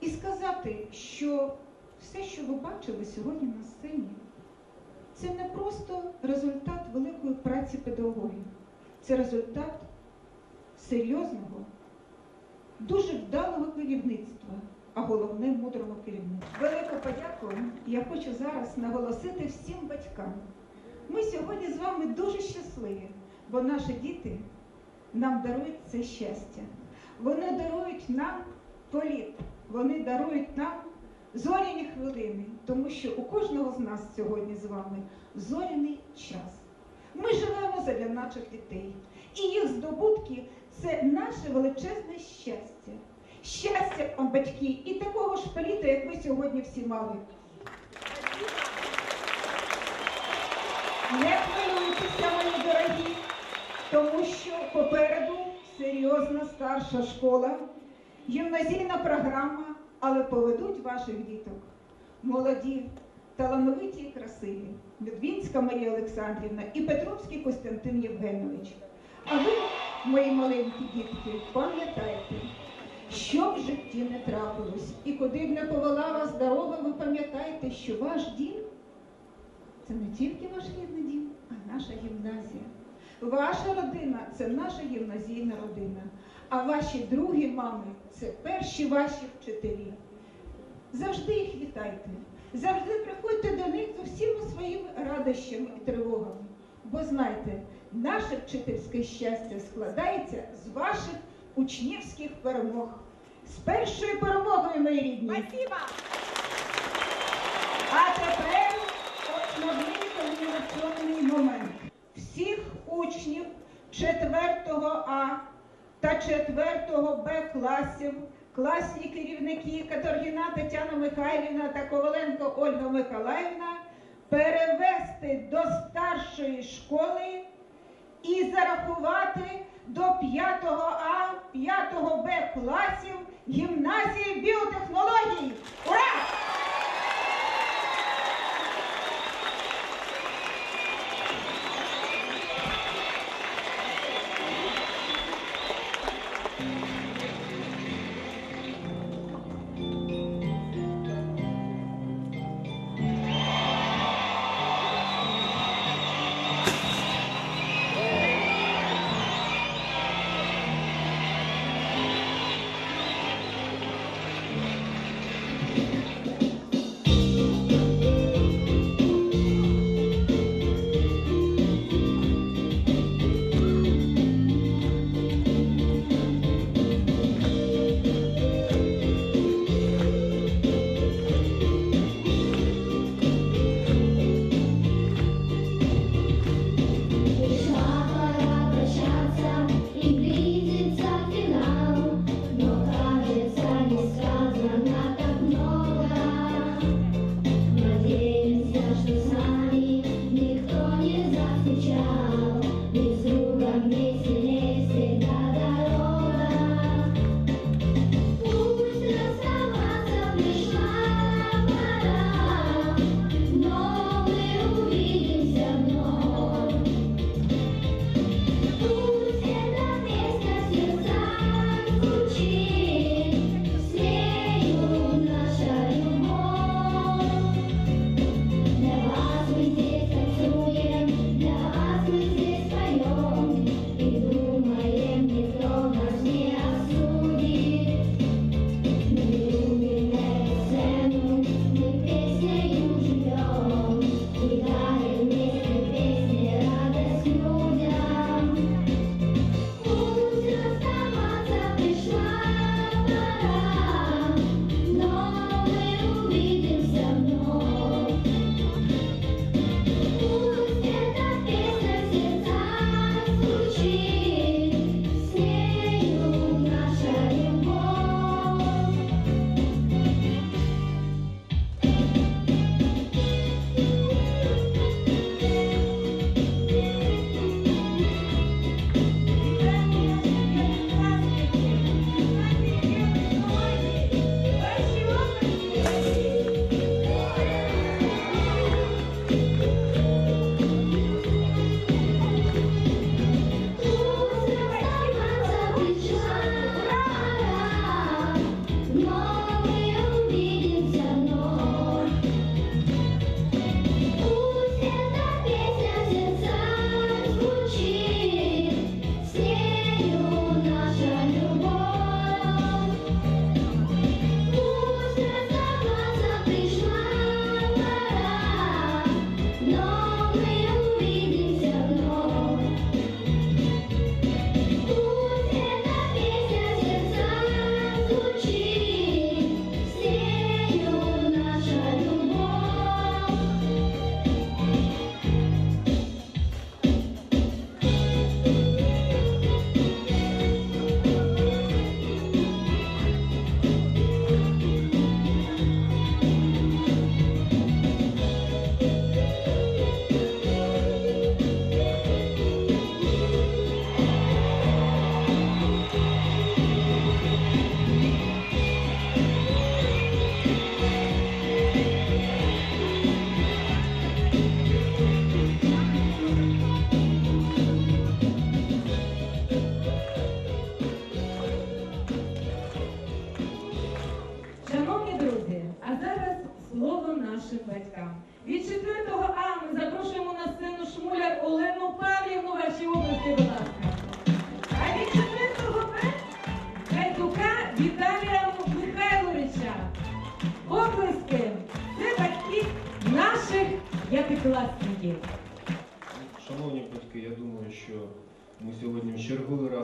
і сказати, що все, що ви бачили сьогодні на сцені, це не просто результат великої праці педагогів, це результат серйозного, дуже вдалого керівництва, а головне мудрого керівництва. Велику подяку я хочу зараз наголосити всім батькам. Ми сьогодні з вами дуже щасливі, бо наші діти нам дарують це щастя. Вони дарують нам політ, вони дарують нам зоряні хвилини, тому що у кожного з нас сьогодні з вами зоряний час. Ми живемо задля наших дітей, і їх здобутки це наше величезне щастя. Щастя вам, батьки, і такого ж політа, як ви сьогодні всі мали. Не хвилюйтеся, мої дорогі, тому що попереду серйозна старша школа, гімназійна програма, але поведуть ваших діток. Молоді, талановиті і красиві. Медвінська Марія Олександрівна і Петровський Костянтин Євгенович. А ви, мої маленькі дітки, пам'ятайте, що в житті не трапилось, і куди б не повела вас дорога, ви пам'ятайте, що ваш дім це не тільки ваш рідний дім, а наша гімназія. Ваша родина це наша гімназійна родина. А ваші другі мами це перші ваші вчителі. Завжди їх вітайте. Завжди приходьте до них з усіма своїми радощами і тривогами. Бо знайте, наше вчительське щастя складається з ваших учнівських перемог. З першою перемогою, мої рідні. Спасибо! 4-го Б класів, класні керівники Каторгіна Тетяна Михайлівна та Коваленко Ольга Миколаївна перевести до старшої школи і зарахувати до 5 А, 5 Б класів гімназії біотехнології.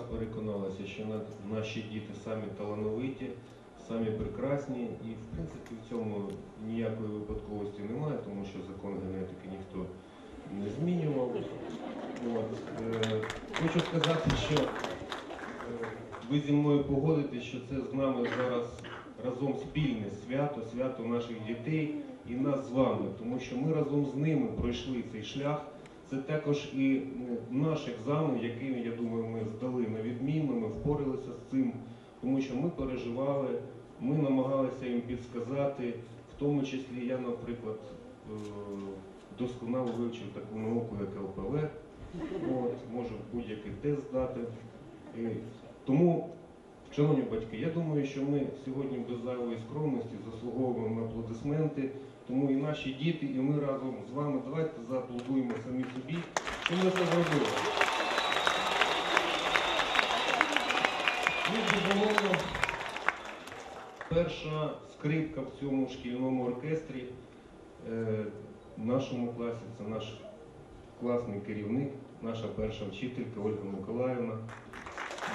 Раз переконалися, що наші діти самі талановиті, самі прекрасні, і в принципі в цьому ніякої випадковості немає, тому що закон генетики ніхто не змінював. От. Е, хочу сказати, що е, ви зі мною погодитесь, що це з нами зараз разом спільне свято, свято наших дітей і нас з вами, тому що ми разом з ними пройшли цей шлях. Це також і е, наш екзамен, який, я думаю, ми здали на відмінно, ми впоралися з цим, тому що ми переживали, ми намагалися їм підсказати, в тому числі я, наприклад, е, досконало вивчив таку науку, як ЛПВ, От, можу будь-який тест здати. Тому, шановні батьки, я думаю, що ми сьогодні без зайвої скромності заслуговуємо аплодисменти. Тому і наші діти, і ми разом з вами давайте зааплодуємо самі собі, що ми це зробили. Безумовно, перша скрипка в цьому шкільному оркестрі е, в нашому класі це наш класний керівник, наша перша вчителька Ольга Миколаївна.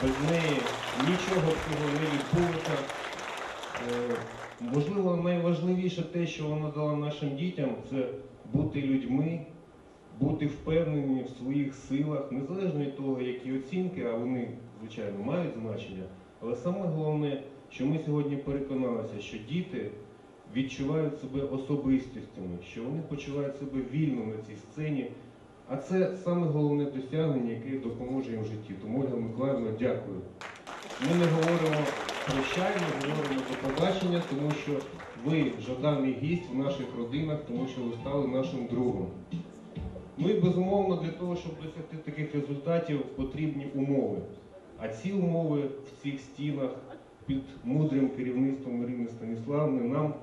Без неї нічого цього не відбулося. Можливо, найважливіше те, що вона дала нашим дітям, це бути людьми, бути впевнені в своїх силах, незалежно від того, які оцінки, а вони, звичайно, мають значення. Але саме головне, що ми сьогодні переконалися, що діти відчувають себе особистістями, що вони почувають себе вільно на цій сцені. А це саме головне досягнення, яке допоможе їм в житті. Тому Ольга Миколаївна, дякую. Ми не говоримо прощай, ми говоримо до побачення, тому що ви жаданий гість в наших родинах, тому що ви стали нашим другом. І безумовно для того, щоб досягти таких результатів, потрібні умови. А ці умови в цих стінах під мудрим керівництвом Ірини Станіславни нам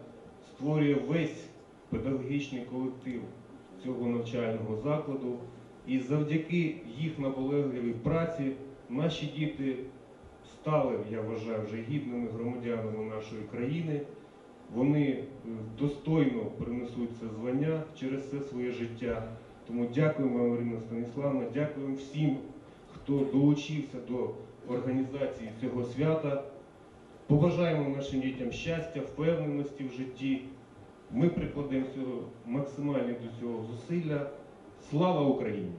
створює весь педагогічний колектив цього навчального закладу. І завдяки їх наполегливій праці наші діти стали, я вважаю, вже гідними громадянами нашої країни. Вони е, достойно принесуть це звання через все своє життя. Тому дякуємо вам, Ірина Станіславна, дякуємо всім, хто долучився до організації цього свята. Побажаємо нашим дітям щастя, впевненості в житті. Ми прикладемо максимальні до цього зусилля. Слава Україні!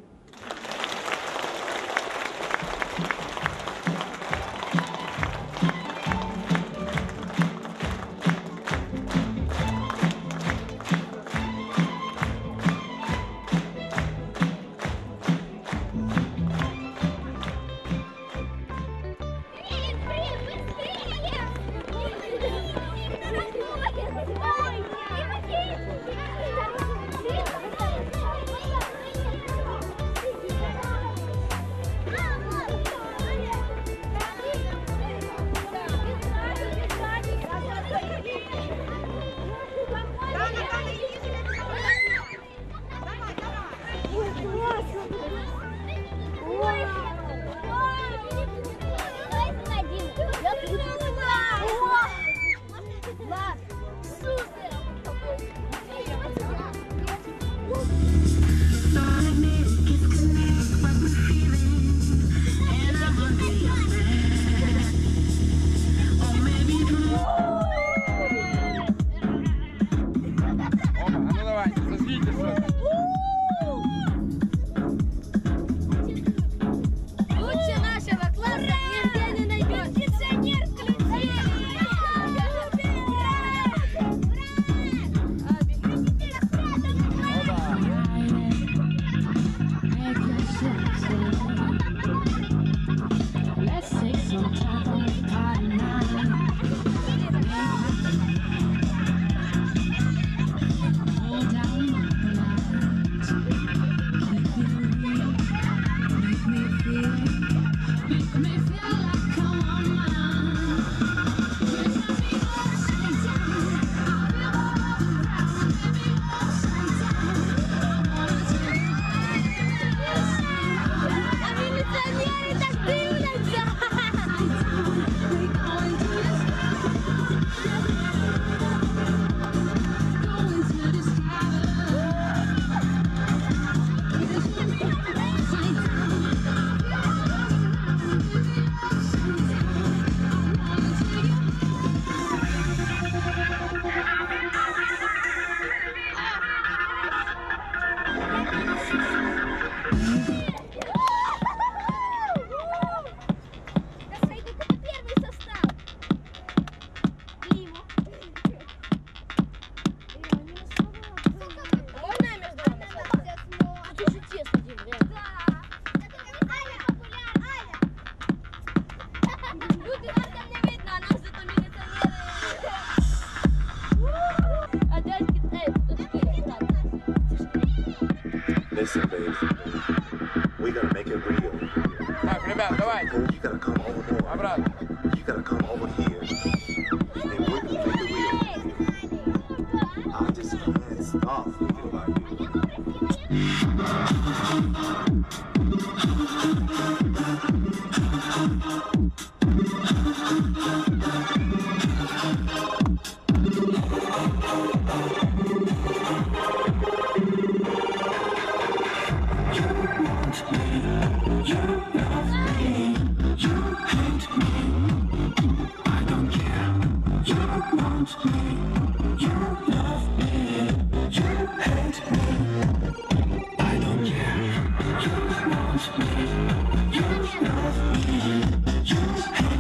Thank you. Listen, baby. We're gonna make it real. All right, back. All right. You gotta come over here. You gotta come over here. And we're gonna make it real. I just can't stop thinking about you. You know me. You